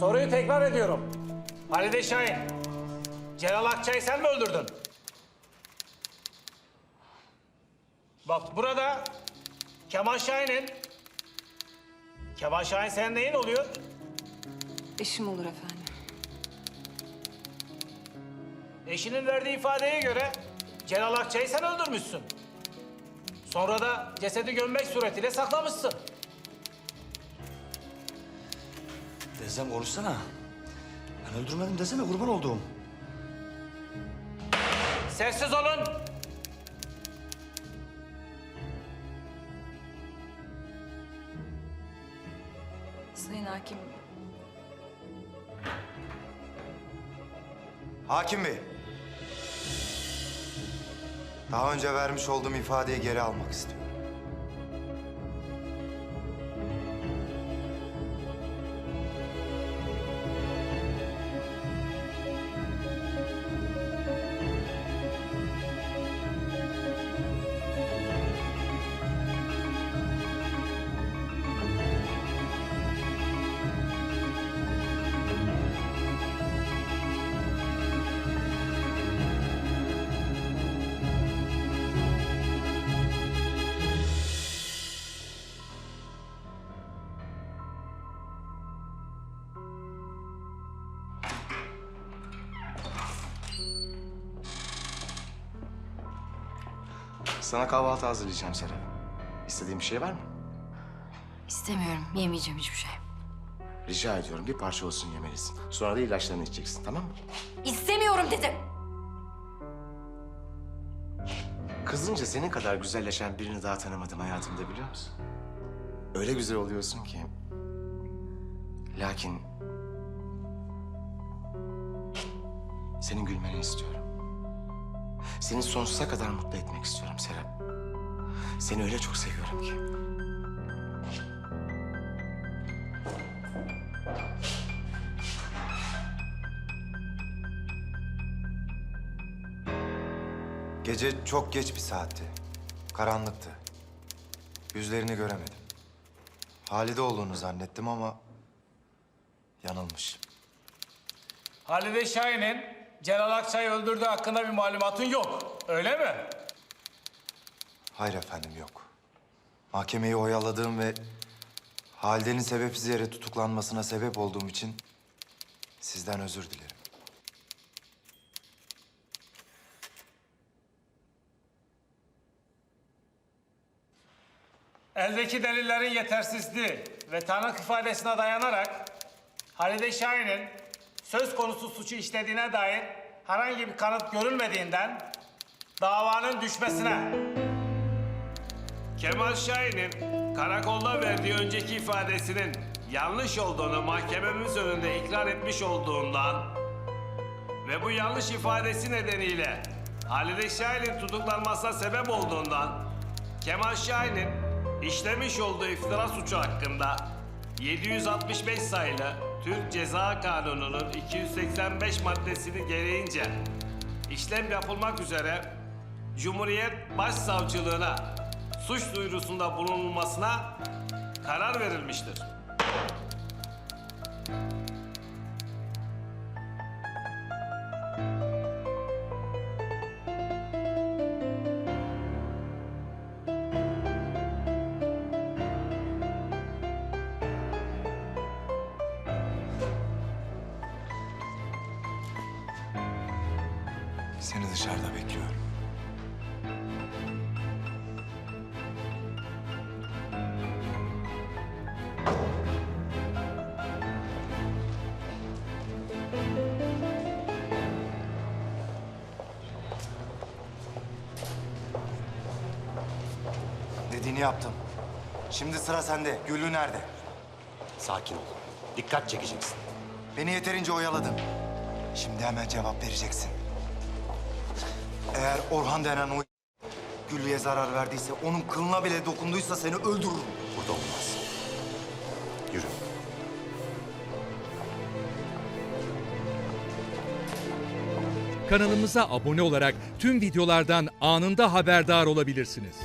Soruyu tekrar ediyorum. Halide Şahin, Celal Akçay'ı sen mi öldürdün? Bak burada Kemal Şahin'in... Kemal Şahin senin neyin oluyor? Eşim olur efendim. Eşinin verdiği ifadeye göre Celal Akçay'ı sen öldürmüşsün. Sonra da cesedi gömmek suretiyle saklamışsın. Teyzem konuşsana. Ben öldürmedim desene kurban olduğum. Sessiz olun. Sayın Hakim, Hakim Bey. Daha önce vermiş olduğum ifadeyi geri almak istiyorum. Sana kahvaltı hazırlayacağım Serap. İstediğin bir şey var mı? İstemiyorum. Yemeyeceğim hiçbir şey. Rica ediyorum bir parça olsun yemelisin. Sonra da ilaçlarını içeceksin tamam mı? İstemiyorum dedim. Kızınca senin kadar güzelleşen birini daha tanımadım hayatımda biliyor musun? Öyle güzel oluyorsun ki. Lakin... Senin gülmeni istiyorum. Seni sonsuza kadar mutlu etmek istiyorum Serap. Seni öyle çok seviyorum ki. Gece çok geç bir saatti. Karanlıktı. Yüzlerini göremedim. Halide olduğunu zannettim ama yanılmış. Halide Şahin'in Celal Akçay'ı öldürdüğü hakkında bir malumatın yok. Öyle mi? Hayır efendim yok. Mahkemeyi oyaladığım ve Halide'nin sebepsiz yere tutuklanmasına sebep olduğum için sizden özür dilerim. Eldeki delillerin yetersizliği ve tanık ifadesine dayanarak Halide Şahin'in söz konusu suçu işlediğine dair herhangi bir kanıt görülmediğinden davanın düşmesine. Kemal Şahin'in karakolda verdiği önceki ifadesinin yanlış olduğunu mahkememiz önünde ikrar etmiş olduğundan ve bu yanlış ifadesi nedeniyle Halide Şahin'in tutuklanmasına sebep olduğundan Kemal Şahin'in işlemiş olduğu iftira suçu hakkında 765 sayılı Türk Ceza Kanunu'nun 285 maddesini gereğince işlem yapılmak üzere Cumhuriyet Başsavcılığına suç duyurusunda bulunulmasına karar verilmiştir. Seni dışarıda bekliyorum. Dediğini yaptım. Şimdi sıra sende. Güllü nerede? Sakin ol. Dikkat çekeceksin. Beni yeterince oyaladın. Şimdi hemen cevap vereceksin. Eğer Orhan denen o Güllü'ye zarar verdiyse, onun kılına bile dokunduysa seni öldürürüm. Burada olmaz. Yürü. Kanalımıza abone olarak tüm videolardan anında haberdar olabilirsiniz.